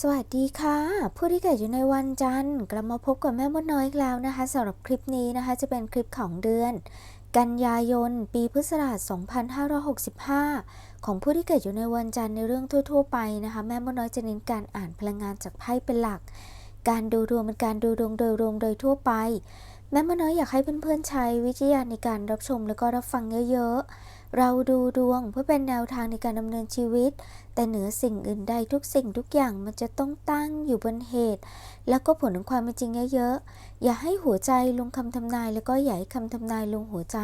สวัสดีค่ะ ผู้ที่เกิดอยู่ในวันจันทร์กลับมาพบกับแม่มดน้อยอีกแล้วนะคะสำหรับคลิปนี้นะคะจะเป็นคลิปของเดือน กันยายน ปีพุทธศักราช 2565 ของผู้ที่เกิดอยู่ในวันจันทร์ในเรื่องทั่ว ๆ ไปนะคะ แม่มดน้อยจะเน้นการอ่านพลังงานจากไพ่เป็นหลัก การดูดวงเป็นการดูดวงโดยรวมโดยทั่วไป แม่มดน้อยอยากให้เพื่อนๆใช้วิจารณญาในการรับชมแล้วก็รับฟังเยอะๆ เราดูดวงเพื่อเป็นแนวทางในการดำเนินชีวิต แต่เหนือสิ่งอื่นใดทุกสิ่งทุกอย่างมันจะต้องตั้งอยู่บนเหตุ แล้วก็ผลของความเป็นจริงเยอะๆ อย่าให้หัวใจลงคำทำนาย แล้วก็อย่าให้คำทำนายลงหัวใจ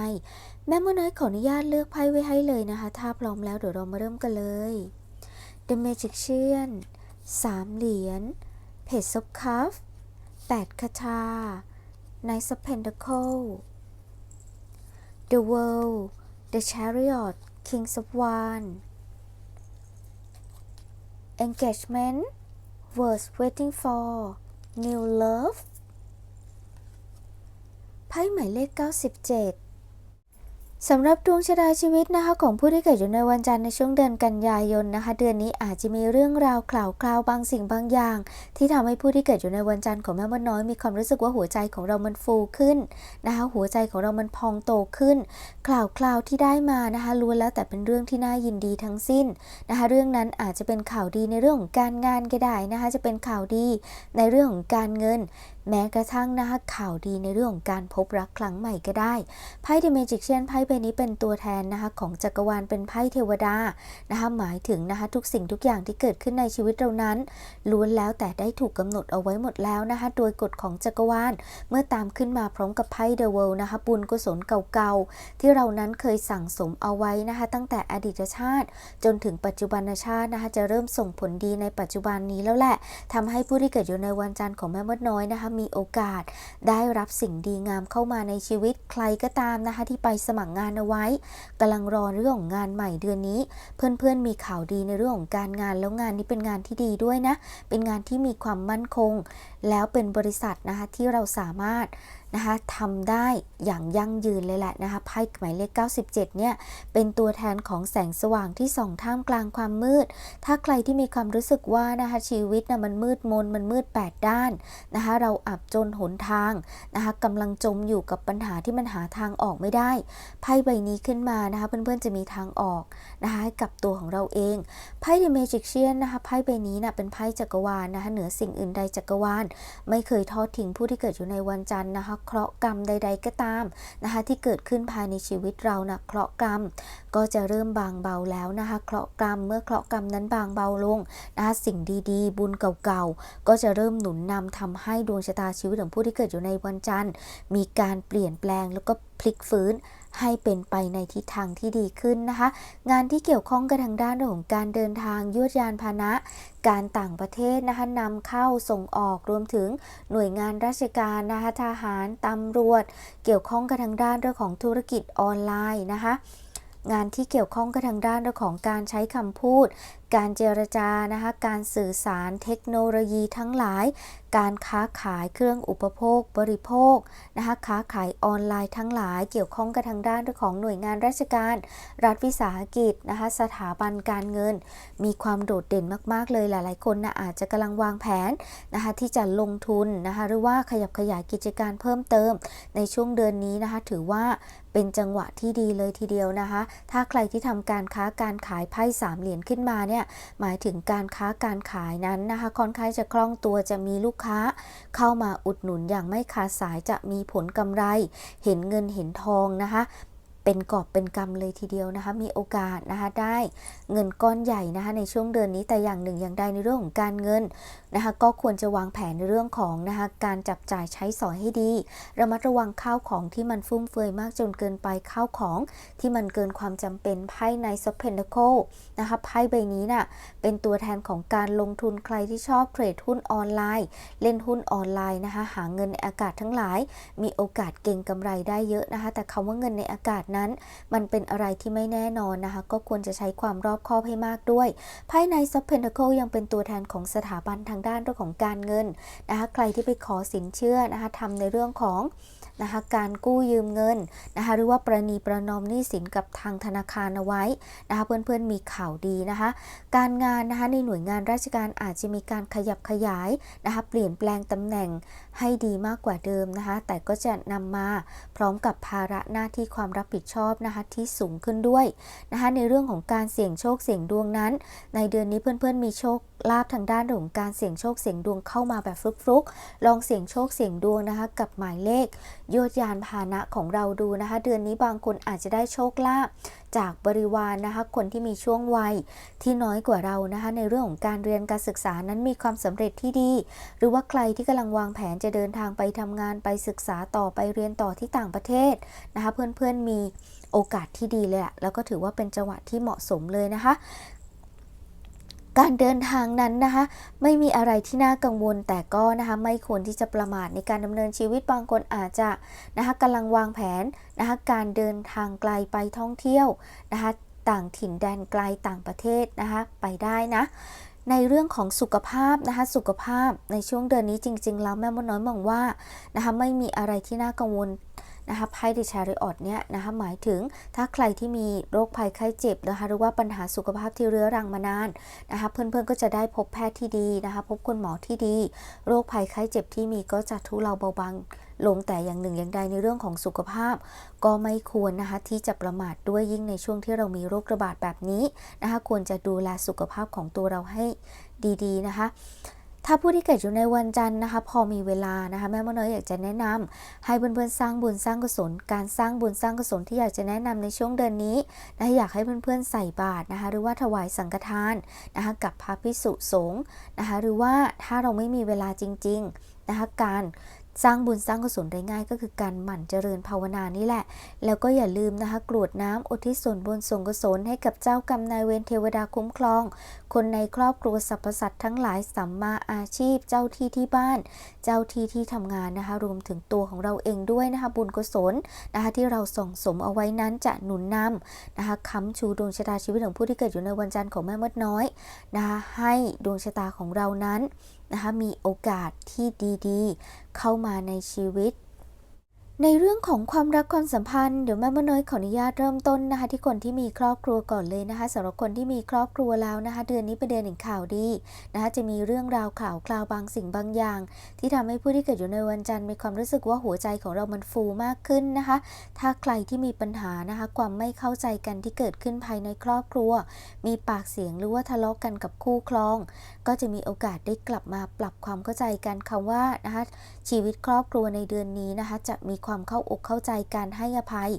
แม่มดน้อยขออนุญาตเลือกไพ่ไว้ให้เลยนะคะ ถ้าพร้อมแล้วเดี๋ยวเรามาเริ่มกันเลย The Magician สามเหรียญ Page of Cups แปดคาถา Knight of Pentacles The World The Chariot Kings of Wands Engagement Worth Waiting for New Love ไพ่หมายเลข 97 สำหรับดวงชะตาชีวิตนะคะของผู้ที่เกิดอยู่ในวันจันทร์ในช่วงเดือนกันยายนนะคะ เดือนนี้อาจจะมีเรื่องราวข่าวคราวบางสิ่งบางอย่าง ที่ทำให้ผู้ที่เกิดอยู่ในวันจันทร์ของแม่มดน้อยมีความรู้สึกว่าหัวใจของเรามันฟูขึ้นนะคะหัวใจของเรามันพองโตขึ้นข่าวคราวที่ได้มานะคะล้วนแล้วแต่เป็นเรื่องที่น่ายินดีทั้งสิ้นนะคะเรื่องนั้นอาจจะเป็นข่าวดีในเรื่องของการงานก็ได้นะคะจะเป็นข่าวดีในเรื่องของการเงิน แม้กระทั่งนะคะข่าวดีในเรื่องของการพบรักครั้งใหม่ก็ได้ไพ่ The Magician ไพ่ใบนี้เป็นตัวแทนนะคะของจักรวาลเป็นไพ่เทวดานะคะหมายถึงนะคะทุกสิ่งทุกอย่างที่เกิดขึ้นในชีวิตเรานั้นล้วนแล้วแต่ได้ถูกกำหนดเอาไว้หมดแล้วนะคะโดยกฎของจักรวาล เมื่อตามขึ้นมาพร้อมกับไพ่ The World นะคะบุญกุศลเก่าๆ ที่เรานั้นเคยสั่งสมเอาไว้นะคะตั้งแต่อดีตชาติ จนถึงปัจจุบันชาตินะคะจะเริ่มส่งผลดีในปัจจุบันนี้แล้วแหละทำให้ผู้ที่เกิดอยู่ในวันจันทร์ของแม่มดน้อยนะคะมีโอกาส ได้รับสิ่งดีงามเข้ามาในชีวิตใครก็ตามนะคะที่ไปสมัครงานเอาไว้กำลังรอเรื่องของงานใหม่เดือนนี้ เพื่อนๆมีข่าวดีในเรื่องของการงานแล้วงานนี้เป็นงานที่ดีด้วยนะ เป็นงานที่มีความมั่นคง แล้วเป็นบริษัทนะคะที่เราสามารถ นะคะทำได้อย่างยั่งยืนเลยแหละนะคะไพ่หมายเลข 97 เนี่ย เป็นตัวแทนของแสงสว่างที่ส่องท่ามกลางความมืด ถ้าใครที่มีความรู้สึกว่านะคะชีวิตนะมันมืดมนมันมืดแปดด้านนะคะเราอับจนหนทางนะคะกำลังจมอยู่กับปัญหาที่มันหาทางออกไม่ได้ไพ่ใบนี้ขึ้นมานะคะเพื่อนๆจะมีทางออกนะคะให้กับตัวของเราเองไพ่ The Magician นะคะไพ่ใบนี้นะเป็นไพ่จักรวาลนะคะเหนือสิ่งอื่นใดจักรวาล ไม่เคยทอดทิ้งผู้ที่เกิดอยู่ในวันจันทร์นะคะเคราะห์กรรมใด ๆ ก็ตามนะคะที่เกิดขึ้นภายในชีวิตเรานะเคราะห์กรรมก็จะเริ่มบางเบาแล้วนะคะเคราะห์กรรมเมื่อเคราะห์กรรมนั้นบางเบาลงนะคะสิ่งดีๆ บุญเก่าๆ ก็จะเริ่มหนุนนำทำให้ดวงชะตาชีวิตของผู้ที่เกิดอยู่ในวันจันทร์ มีการเปลี่ยนแปลงแล้วก็พลิกฟื้น ให้เป็นไปในทิศทางที่ดีขึ้นนะคะ งานที่เกี่ยวข้องกับทางด้านเรื่องของการเดินทางยวดยานพาหนะ การต่างประเทศนะคะนำเข้าส่งออกรวมถึงหน่วยงานราชการนะคะทหารตำรวจ เกี่ยวข้องกับทางด้านเรื่องของธุรกิจออนไลน์นะคะงานที่เกี่ยวข้องกับทางด้านเรื่องของการใช้คำพูด การเจรจานะคะการสื่อสารเทคโนโลยีทั้งหลาย การค้าขายเครื่องอุปโภค บริโภคนะคะค้าขายออนไลน์ทั้งหลายเกี่ยวข้องกับทางด้านของหน่วยงานราชการ รัฐวิสาหกิจนะคะสถาบันการเงิน มีความโดดเด่นมาก ๆ เลยหลาย ๆ คนนะอาจจะกำลังวางแผนนะคะที่จะลงทุนนะคะหรือว่าขยับขยายกิจการเพิ่มเติม ในช่วงเดือนนี้นะคะถือว่าเป็นจังหวะที่ดีเลยทีเดียวนะคะ ถ้าใครที่ทำการค้าการขายไพ่สามเหรียญขึ้นมาเนี่ยหมายถึงการค้าการขายนั้นนะคะค่อนข้างจะคล่องตัวจะมีลูกค้า เข้ามาอุดหนุนอย่างไม่ขาดสายจะมีผลกำไร เห็นเงินเห็นทองนะคะ เป็นกอบเป็นกำเลยทีเดียวนะคะ มีโอกาสนะคะได้เงินก้อนใหญ่นะคะในช่วงเดือนนี้แต่อย่างหนึ่งอย่างใดในเรื่องของการเงินนะคะก็ควรจะวางแผนในเรื่องของนะคะการจับจ่ายใช้สอยให้ดี ระมัดระวังข้าวของที่มันฟุ่มเฟือยมากจนเกินไปข้าวของที่มันเกินความจำเป็นไพ่ในซ o เพนเ a โคนะคะไพ่ใบนี้น่ะเป็นตัวแทนของการลงทุนใครที่ชอบเทรดหุ้นออนไลน์ เล่นหุ้นออนไลน์นะคะหาเงินในอากาศทั้งหลาย มีโอกาสเก่งกำไรได้เยอะนะคะแต่คำว่าเงินในอากาศนั้น มันเป็นอะไรที่ไม่แน่นอนนะคะ ก็ควรจะใช้ความรอบคอบให้มากด้วย ภายในซ o เพนเ a โคยังเป็นตัวแทนของสถาบันทางด้านเรื่องของการเงินนะคะ ใครที่ไปขอสินเชื่อนะคะทำในเรื่องของ นะคะการกู้ยืมเงินนะคะหรือว่าประนีประนอมหนี้สินกับทางธนาคารเอาไว้นะคะเพื่อนๆมีข่าวดีนะคะการงานนะคะในหน่วยงานราชการอาจจะมีการขยับขยายนะคะเปลี่ยนแปลงตำแหน่งให้ดีมากกว่าเดิมนะคะแต่ก็จะนำมาพร้อมกับภาระหน้าที่ความรับผิดชอบนะคะที่สูงขึ้นด้วยนะคะในเรื่องของการเสี่ยงโชคเสี่ยงดวงนั้น ในเดือนนี้เพื่อนๆมีโชค ลาภทางด้านของการเสี่ยงโชคเสี่ยงดวงเข้ามาแบบฟลุกๆ ลองเสี่ยงโชคเสี่ยงดวงนะคะ กับหมายเลขโยธยานพาหนะของเราดูนะคะ เดือนนี้บางคนอาจจะได้โชคลาภจากบริวารนะคะคนที่มีช่วงวัยที่น้อยกว่าเรานะคะ ในเรื่องของการเรียนการศึกษานั้นมีความสำเร็จที่ดี หรือว่าใครที่กำลังวางแผนจะเดินทางไปทำงานไปศึกษาต่อไปเรียนต่อที่ต่างประเทศนะคะ เพื่อนๆมีโอกาสที่ดีเลยอะแล้วก็ถือว่าเป็นจังหวะที่เหมาะสมเลยนะคะ การเดินทางนั้นนะคะไม่มีอะไรที่น่ากังวลแต่ก็นะคะไม่ควรที่จะประมาทในการดำเนินชีวิตบางคนอาจจะนะคะกำลังวางแผนนะคะการเดินทางไกลไปท่องเที่ยวนะคะต่างถิ่นแดนไกลต่างประเทศนะคะไปได้นะในเรื่องของสุขภาพนะคะสุขภาพในช่วงเดือนนี้จริง ๆ แล้วแม่มดน้อยมองว่านะคะไม่มีอะไรที่น่ากังวล นะคะไพ่เดชาริออดเนี่ยนะคะหมายถึงถ้าใครที่มีโรคภัยไข้เจ็บนะคะหรือว่าปัญหาสุขภาพที่เรื้อรังมานานนะคะเพื่อนๆก็จะได้พบแพทย์ที่ดีนะคะพบคุณหมอที่ดี โรคภัยไข้เจ็บที่มีก็จะทุเลาเบาบางลงแต่อย่างหนึ่งอย่างใดในเรื่องของสุขภาพ ก็ไม่ควรนะคะที่จะประมาทด้วยยิ่งในช่วงที่เรามีโรคระบาดแบบนี้นะคะควรจะดูแลสุขภาพของตัวเราให้ดีๆนะคะ ถ้าผู้ที่เกิดอยู่ในวันจันทร์นะคะ พอมีเวลานะคะแม่มโนอยอยากจะแนะนำให้เพื่อนๆสร้างบุญสร้างกุศล การสร้างบุญสร้างกุศลที่อยากจะแนะนำในช่วงเดือนนี้นะคะอยากให้เพื่อนๆใส่บาตรนะคะ หรือว่าถวายสังฆทานนะคะกับพระพิสุสงฆ์นะคะ หรือว่าถ้าเราไม่มีเวลาจริง ๆนะคะการ สร้างบุญสร้างกุศลได้ง่ายก็คือการหมั่นเจริญภาวนานี่แหละ แล้วก็อย่าลืมนะคะกรวดน้ำอุทิศส่วนบุญส่วนกุศลให้กับเจ้ากรรมนายเวรเทวดาคุ้มครอง คนในครอบครัวสรรพสัตว์ทั้งหลายสัมมาอาชีพ เจ้าที่ที่บ้าน เจ้าที่ที่ทำงานนะคะรวมถึงตัวของเราเองด้วยนะคะบุญกุศลนะคะที่เราส่งสมเอาไว้นั้นจะหนุนนำนะคะค้ำชูดวงชะตาชีวิตของผู้ที่เกิดอยู่ในวันจันทร์ของแม่มดน้อยนะคะให้ดวงชะตาของเรานั้น นะคะมีโอกาสที่ดีๆ เข้ามาในชีวิต ในเรื่องของความรักความสัมพันธ์เดี๋ยวแม่มน้อยขออนุญาตเริ่มต้นนะคะ ที่คนที่มีครอบครัวก่อนเลยนะคะสำหรับคนที่มีครอบครัวแล้วนะคะ เดือนนี้เป็นเดือนแห่งข่าวดีนะคะจะมีเรื่องราวข่าวคราวบางสิ่งบางอย่าง ที่ทำให้ผู้ที่เกิดอยู่ในวันจันทร์มีความรู้สึกว่าหัวใจของเรามันฟูมากขึ้นนะคะ ถ้าใครที่มีปัญหานะคะ ความไม่เข้าใจกันที่เกิดขึ้นภายในครอบครัว มีปากเสียงหรือว่าทะเลาะกันกับคู่ครอง ก็จะมีโอกาสได้กลับมาปรับความเข้าใจกันคำว่านะคะชีวิตครอบครัวในเดือนนี้นะคะจะมีความความเข้าอกเข้าใจการให้อภัย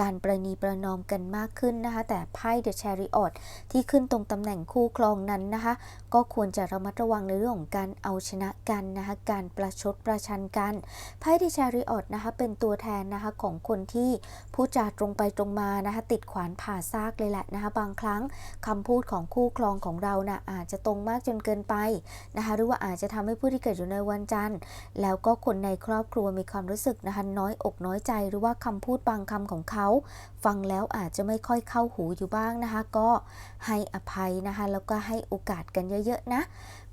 การประนีประนอมกันมากขึ้นนะคะ แต่ไพ่ The Chariot ที่ขึ้นตรงตำแหน่งคู่ครองนั้นนะคะ ก็ควรจะระมัดระวังในเรื่องของการเอาชนะกันนะคะ การประชดประชันกันไพ่ The Chariot นะคะเป็นตัวแทนนะคะของคนที่พูดจาตรงไปตรงมานะคะ ติดขวานผ่าซากเลยแหละนะคะบางครั้งคำพูดของคู่ครองของเรานะ่ะอาจจะตรงมากจนเกินไปนะคะ หรือว่าอาจจะทำให้ผู้ที่เกิดอยู่ในวันจันทร์ แล้วก็คนในครอบครัวมีความรู้สึกนะคะน้อยอกน้อยใจหรือว่าคำพูดบางคำของเขาฟังแล้วอาจจะไม่ค่อยเข้าหูอยู่บ้างนะคะ ก็ให้อภัยนะคะ แล้วก็ให้โอกาสกันเยอะๆนะ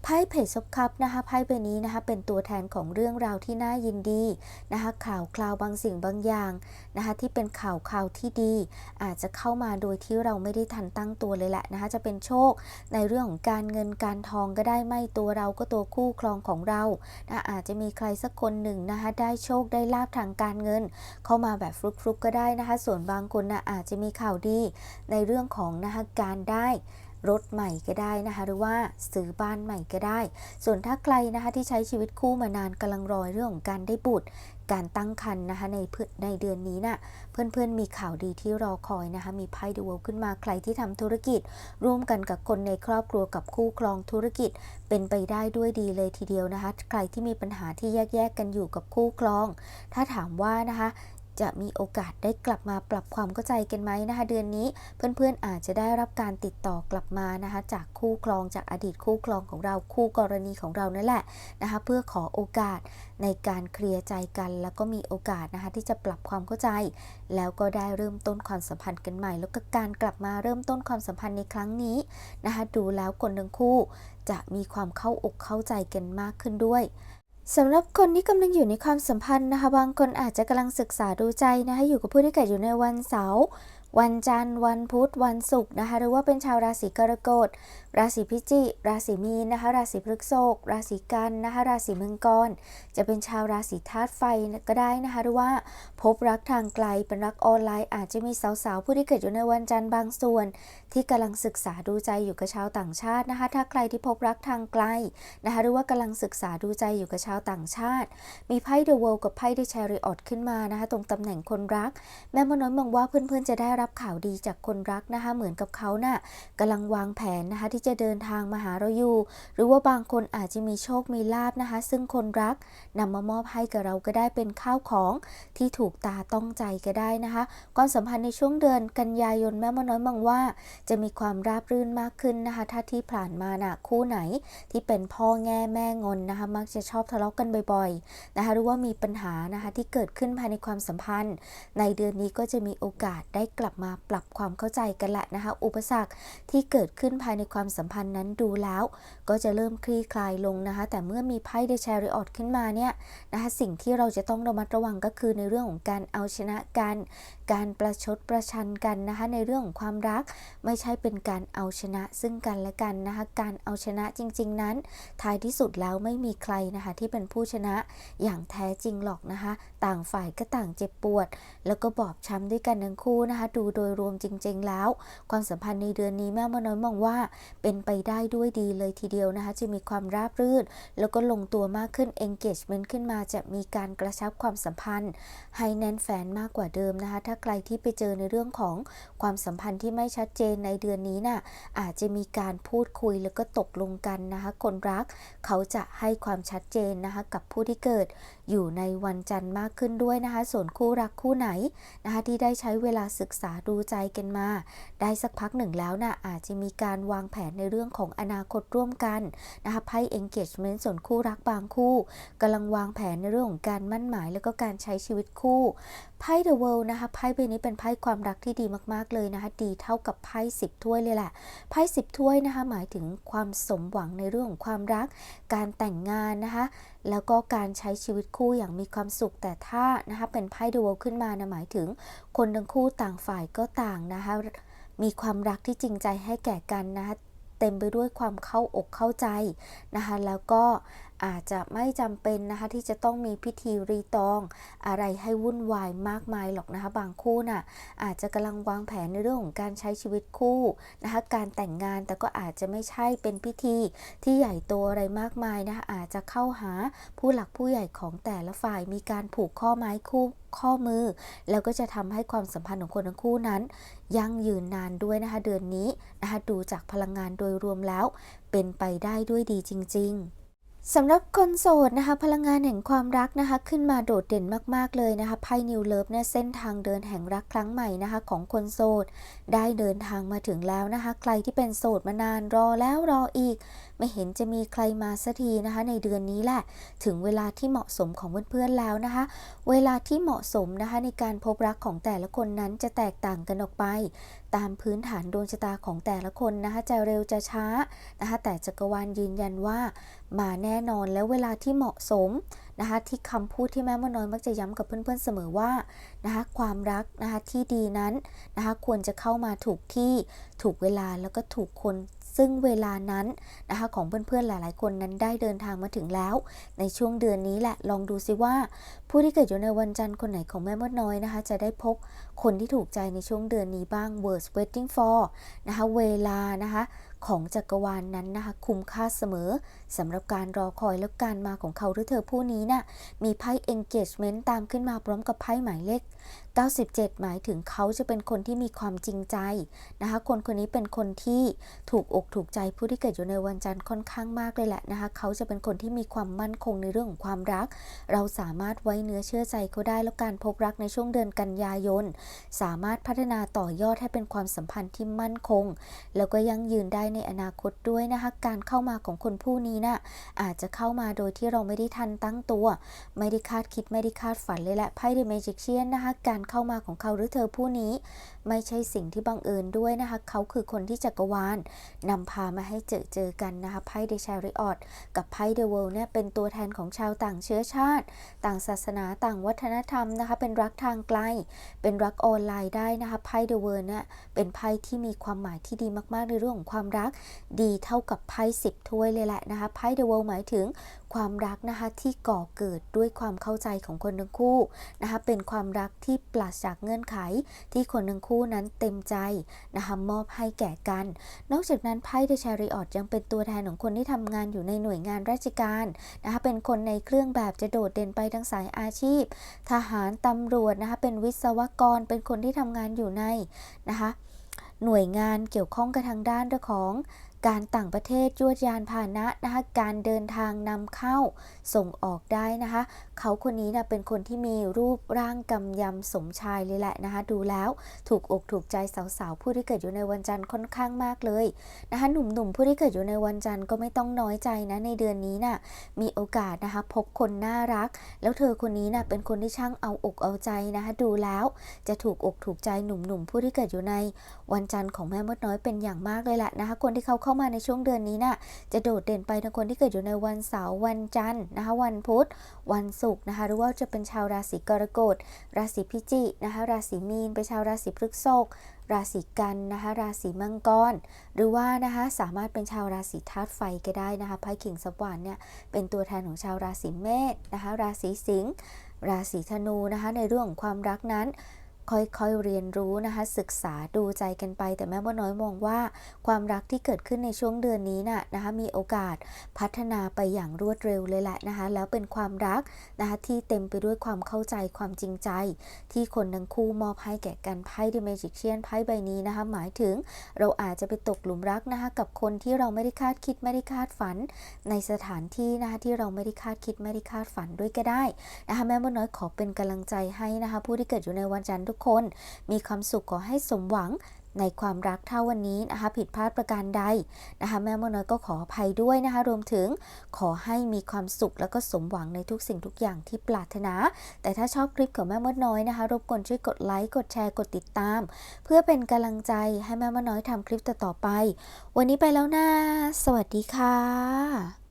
ไพ่เพจซบคับนะคะไพ่ใบนี้นะคะเป็นตัวแทนของเรื่องราวที่น่ายินดีนะคะข่าวคราวบางสิ่งบางอย่างนะคะที่เป็นข่าวข่าวที่ดี อาจจะเข้ามาโดยที่เราไม่ได้ทันตั้งตัวเลยแหละนะคะจะเป็นโชคในเรื่องของการเงินการทองก็ได้ไม่ตัวเราก็ตัวคู่ครองของเรานะอาจจะมีใครสักคนหนึ่งนะคะได้โชคได้ลาบทางการเงิน เข้ามาแบบฟลุกๆก็ได้นะคะส่วนบางคนนะอาจจะมีข่าวดีในเรื่องของนะคะการได้ รถใหม่ก็ได้นะคะหรือว่าซื้อบ้านใหม่ก็ได้ ส่วนถ้าใครนะคะที่ใช้ชีวิตคู่มานานกำลังรอเรื่องของการได้บุตรการตั้งครรภ์นะคะในในเดือนนี้นะ่ะเพื่อนๆมีข่าวดีที่รอคอยนะคะมีไพ่ดูวขึ้นมาใครที่ทำธุรกิจ ร่วมกันกับคนในครอบครัวกับคู่ครองธุรกิจ เป็นไปได้ด้วยดีเลยทีเดียวนะคะ ใครที่มีปัญหาที่แยกๆกันอยู่กับคู่ครอง ถ้าถามว่านะคะ จะมีโอกาสได้กลับมาปรับความเข้าใจกันไหมนะคะ เดือนนี้เพื่อนๆอาจจะได้รับการติดต่อกลับมานะคะ จากคู่ครองจากอดีตคู่ครองของเราคู่กรณีของเรานั่นแหละนะคะ เพื่อขอโอกาสในการเคลียร์ใจกัน แล้วก็มีโอกาสนะคะที่จะปรับความเข้าใจ แล้วก็ได้เริ่มต้นความสัมพันธ์กันใหม่ แล้วก็การกลับมาเริ่มต้นความสัมพันธ์ในครั้งนี้นะคะ ดูแล้วคนทั้งคู่จะมีความเข้าอกเข้าใจกันมากขึ้นด้วย สำหรับคนที่กำลังอยู่ในความสัมพันธ์นะคะ บางคนอาจจะกำลังศึกษาดูใจนะคะอยู่กับผู้ที่เกิดอยู่ในวันเสาร์วันจันทร์ วันพุธ วันศุกร์นะคะ หรือว่าเป็นชาวราศีกรกฎ ราศีพิจิกราศีมีนนะคะ ราศีพฤษภราศีกันนะคะ ราศีมังกร จะเป็นชาวราศีธาตุไฟก็ได้นะคะ หรือว่าพบรักทางไกล เป็นรักออนไลน์ อาจจะมีสาวๆ ผู้ที่เกิดอยู่ในวันจันทร์บางส่วน ที่กำลังศึกษาดูใจอยู่กับชาวต่างชาตินะคะ ถ้าใครที่พบรักทางไกลนะคะ หรือว่ากำลังศึกษาดูใจอยู่กับชาวต่างชาติ มีไพ่เดอะเวิลด์กับไพ่เดอะแชริออตขึ้นมานะคะ ตรงตำแหน่งคนรัก แม่มดน้อยมองว่าเพื่อนๆจะได้รับข่าวดีจากคนรักนะคะ เหมือนกับเขาน่ะกำลังวางแผนนะคะที่จะเดินทางมาหาเราอยู่ หรือว่าบางคนอาจจะมีโชคมีลาบนะคะ ซึ่งคนรักนำมามอบให้กับเราก็ได้เป็นข้าวของที่ถูกตาต้องใจก็ได้นะคะความสัมพันธ์ในช่วงเดือนกันยายนแม่มดน้อยมองว่าจะมีความราบรื่นมากขึ้นนะคะ ถ้าที่ผ่านมาน่ะคู่ไหนที่เป็นพ่อแง่แม่งอนนะคะ มักจะชอบทะเลาะกันบ่อยๆนะคะหรือว่ามีปัญหานะคะที่เกิดขึ้นภายในความสัมพันธ์ ในเดือนนี้ก็จะมีโอกาสได้กลับมาปรับความเข้าใจกันแหละนะคะ อุปสรรคที่เกิดขึ้นภายในความสัมพันธ์นั้นดูแล้ว ก็จะเริ่มคลี่คลายลงนะคะ แต่เมื่อมีไพ่เดชริออตขึ้นมาเนี่ยนะคะสิ่งที่เราจะต้องระมัดระวังก็คือในเรื่องของการเอาชนะกัน การประชดประชันกันนะคะในเรื่องของความรักไม่ใช่เป็นการเอาชนะซึ่งกันและกันนะคะ การเอาชนะจริง ๆ นั้น ท้ายที่สุดแล้วไม่มีใครนะคะที่เป็นผู้ชนะอย่างแท้จริงหรอกนะคะ ต่างฝ่ายก็ต่างเจ็บปวด แล้วก็บอบช้ำด้วยกันทั้งคู่นะคะ ดูโดยรวมจริง ๆ แล้ว ความสัมพันธ์ในเดือนนี้แม่มน้อยมองว่า เป็นไปได้ด้วยดีเลยทีเดียวนะคะ จะมีความราบรื่น แล้วก็ลงตัวมากขึ้น engagement ขึ้นมาจะมีการกระชับความสัมพันธ์ ให้แน่นแฟนมากกว่าเดิมนะคะ ถ้าใครที่ไปเจอในเรื่องของความสัมพันธ์ที่ไม่ชัดเจนในเดือนนี้น่ะอาจจะมีการพูดคุยแล้วก็ตกลงกันนะคะ คนรักเขาจะให้ความชัดเจนนะคะกับผู้ที่เกิดอยู่ในวันจันทร์มากขึ้นด้วยนะคะ ส่วนคู่รักคู่ไหนนะคะที่ได้ใช้เวลาศึกษาดูใจกันมา ได้สักพักหนึ่งแล้วนะ่ะอาจจะมีการวางแผนในเรื่องของอนาคตร่วมกันนะคะไพ่ engagement ส่วนคู่รักบางคู่กำลังวางแผนในเรื่องของการมั่นหมาย แล้วก็การใช้ชีวิตคู่ไพ่ the world นะคะไพ่ใบนี้เป็นไพ่ความรักที่ดีมากๆเลยนะคะดีเท่ากับไพ่สิบถ้วยเลยแหละไพ่สิบถ้วยนะคะหมายถึงความสมหวังในเรื่องของความรัก การแต่งงานนะคะ แล้วก็การใช้ชีวิตคู่อย่างมีความสุข แต่ถ้านะคะเป็นไพ่ดูว์ขึ้นมานะหมายถึง คนทั้งคู่ต่างฝ่ายก็ต่างนะคะมีความรักที่จริงใจให้แก่กันนะคะเต็มไปด้วยความเข้าอกเข้าใจนะคะแล้วก็ อาจจะไม่จำเป็นนะคะที่จะต้องมีพิธีรีตอง อะไรให้วุ่นวายมากมายหรอกนะคะบางคู่น่ะอาจจะกำลังวางแผนในเรื่องของการใช้ชีวิตคู่นะคะการแต่งงานแต่ก็อาจจะไม่ใช่เป็นพิธีที่ใหญ่โตอะไรมากมายนะคะอาจจะเข้าหาผู้หลักผู้ใหญ่ของแต่ละฝ่ายมีการผูกข้อไม้คู่ข้อมือ แล้วก็จะทำให้ความสัมพันธ์ของคนทั้งคู่นั้น ยั่งยืนนานด้วยนะคะเดือนนี้นะคะดูจากพลังงานโดยรวมแล้ว เป็นไปได้ด้วยดีจริง ๆ สำหรับคนโสดนะคะพลังงานแห่งความรักนะคะขึ้นมาโดดเด่นมากๆเลยนะคะไพ่นิวเลิฟเนี่ยเส้นทางเดินแห่งรักครั้งใหม่นะคะของคนโสด ได้เดินทางมาถึงแล้วนะคะใครที่เป็นโสดมานานรอแล้วรออีก ไม่เห็นจะมีใครมาสักทีนะคะ ในเดือนนี้แหละ ถึงเวลาที่เหมาะสมของเพื่อนๆแล้วนะคะ เวลาที่เหมาะสมนะคะในการพบรักของแต่ละคนนั้นจะแตกต่างกันออกไป ตามพื้นฐานดวงชะตาของแต่ละคนนะคะจะเร็วจะช้านะคะแต่จักรวาลยืนยันว่ามาแน่นอนแล้วเวลาที่เหมาะสมนะคะที่คำพูดที่แม่มดน้อยมักจะย้ำกับเพื่อนๆเสมอว่านะคะความรักนะคะที่ดีนั้นนะคะควรจะเข้ามาถูกที่ถูกเวลาแล้วก็ถูกคน ซึ่งเวลานั้นนะคะของเพื่อนๆหลายๆ คนนั้นได้เดินทางมาถึงแล้ว ในช่วงเดือนนี้แหละลองดูซิว่า ผู้ที่เกิดอยู่ในวันจันทร์คนไหนของแม่มดน้อยนะคะ จะได้พบคนที่ถูกใจในช่วงเดือนนี้บ้าง words waiting for นะคะเวลานะคะของจักรวาลนนั้นนะคะคุ้มค่าเสมอ สำหรับการรอคอยและการมาของเขาหรือเธอผู้นี้นะ่ะมีไพ่ engagement ตามขึ้นมาพร้อมกับไพ่หมายเลข 97 หมายถึงเขาจะเป็นคนที่มีความจริงใจนะคะ คนคนนี้เป็นคนที่ถูกอกถูกใจผู้ที่เกิดอยู่ในวันจันทร์ค่อนข้างมากเลยแหละนะคะ เขาจะเป็นคนที่มีความมั่นคงในเรื่องของความรัก เราสามารถไว้เนื้อเชื่อใจเขาได้แล้วการพบรักในช่วงเดือนกันยายน สามารถพัฒนาต่อยอดให้เป็นความสัมพันธ์ที่มั่นคง แล้วก็ยั่งยืนได้ในอนาคตด้วยนะคะ การเข้ามาของคนผู้นี้น่ะอาจจะเข้ามาโดยที่เราไม่ได้ทันตั้งตัว ไม่ได้คาดคิดไม่ได้คาดฝันเลยแหละไพ่เดอะเมจิกเชียนนะคะ การเข้ามาของเขาหรือเธอผู้นี้ ไม่ใช่สิ่งที่บังเอิญด้วยนะคะ เขาคือคนที่จักรวาลนำพามาให้เจอเจอกันนะคะไพ่เดอะชาริออตกับไพ่เดอะเวิลเนี่ยเป็นตัวแทนของชาวต่างเชื้อชาติ ต่างศาสนาต่างวัฒนธรรมนะคะ เป็นรักทางไกล เป็นรักออนไลน์ได้นะคะไพ่เดอะเวิร์เนี่ยเป็นไพ่ที่มีความหมายที่ดีมากๆในเรื่องของความรัก ดีเท่ากับไพ่สิบถ้วยเลยแหละนะคะไพ่เดอะเวิลหมายถึงความรักนะคะที่ก่อเกิดด้วยความเข้าใจของคนทั้งคู่นะคะเป็นความรักที่ปราศจากเงื่อนไขที่คนทั้งคู่นั้นเต็มใจนะคะมอบให้แก่กัน นอกจากนั้นไพ่เดอะชาริออตยังเป็นตัวแทนของคนที่ทำงานอยู่ในหน่วยงานราชการนะคะเป็นคนในเครื่องแบบจะโดดเด่นไปทั้งสายอาชีพ ทหารตำรวจนะคะเป็นวิศวกรเป็นคนที่ทำงานอยู่ในนะคะหน่วยงานเกี่ยวข้องกับทางด้านเรื่องของ การต่างประเทศยวดยานพาหนะนะคะการเดินทางนำเข้าส่งออกได้นะคะ เขาคนนี้นะเป็นคนที่มีรูปร่างกำยำสมชายเลยแหละนะคะ ดูแล้วถูกอกถูกใจสาวๆ ผู้ที่เกิดอยู่ในวันจันทร์ค่อนข้างมากเลยนะคะหนุ่มๆ ผู้ที่เกิดอยู่ในวันจันทร์ก็ไม่ต้องน้อยใจนะในเดือนนี้น่ะมีโอกาสนะคะพบคนน่ารัก แล้วเธอคนนี้น่ะเป็นคนที่ช่างเอาอกเอาใจนะคะดูแล้วจะถูกอกถูกใจหนุ่มๆ ผู้ที่เกิดอยู่ในวันจันทร์ของแม่มดน้อยเป็นอย่างมากเลยแหละนะคะคนที่เขาเข้าามาในช่วงเดือนนี้น่ะจะโดดเด่นไปในคนที่เกิดอยู่ในวันเสาร์วันจันทร์นะคะวันพุธ วันศุกร์นะคะหรือว่าจะเป็นชาวราศีกรกฎ ราศีพิจิกนะคะราศีมีน เป็นชาวราศีพฤษภราศีกันนะคะราศีมังกร หรือว่านะคะสามารถเป็นชาวราศีธาตุไฟก็ได้นะคะไพ่ขิงสวรรค์เนี่ยเป็นตัวแทนของชาวราศีเมษนะคะราศีสิงห์ราศีธนูนะคะในเรื่องของความรักนั้น ค่อยๆเรียนรู้นะคะศึกษาดูใจกันไป แต่แม่ว่าน้อยมองว่า ความรักที่เกิดขึ้นในช่วงเดือนนี้น่ะนะคะมีโอกาสพัฒนาไปอย่างรวดเร็วเลยแหละนะคะแล้วเป็นความรักนะคะที่เต็มไปด้วยความเข้าใจความจริงใจ ที่คนทั้งคู่มอบให้แก่กันไพ่เดอะเมจิกเชียนไพ่ใบนี้นะคะหมายถึงเราอาจจะไปตกหลุมรักนะคะกับคนที่เราไม่ได้คาดคิดไม่ได้คาดฝัน ในสถานที่นะคะที่เราไม่ได้คาดคิดไม่ได้คาดฝันด้วยก็ได้นะคะแม่มดน้อยขอเป็นกำลังใจให้นะคะผู้ที่เกิดอยู่ในวันจันทร์ทุกคน มีความสุขขอให้สมหวังในความรักเท่าวันนี้นะคะ ผิดพลาดประการใดนะคะ แม่มดน้อยก็ขออภัยด้วยนะคะ รวมถึงขอให้มีความสุขแล้วก็สมหวังในทุกสิ่งทุกอย่างที่ปรารถนา แต่ถ้าชอบคลิปของแม่มดน้อยนะคะ รบกวนช่วยกดไลค์กดแชร์กดติดตาม เพื่อเป็นกำลังใจให้แม่มดน้อยทำคลิปต่อๆไป วันนี้ไปแล้วนะสวัสดีค่ะ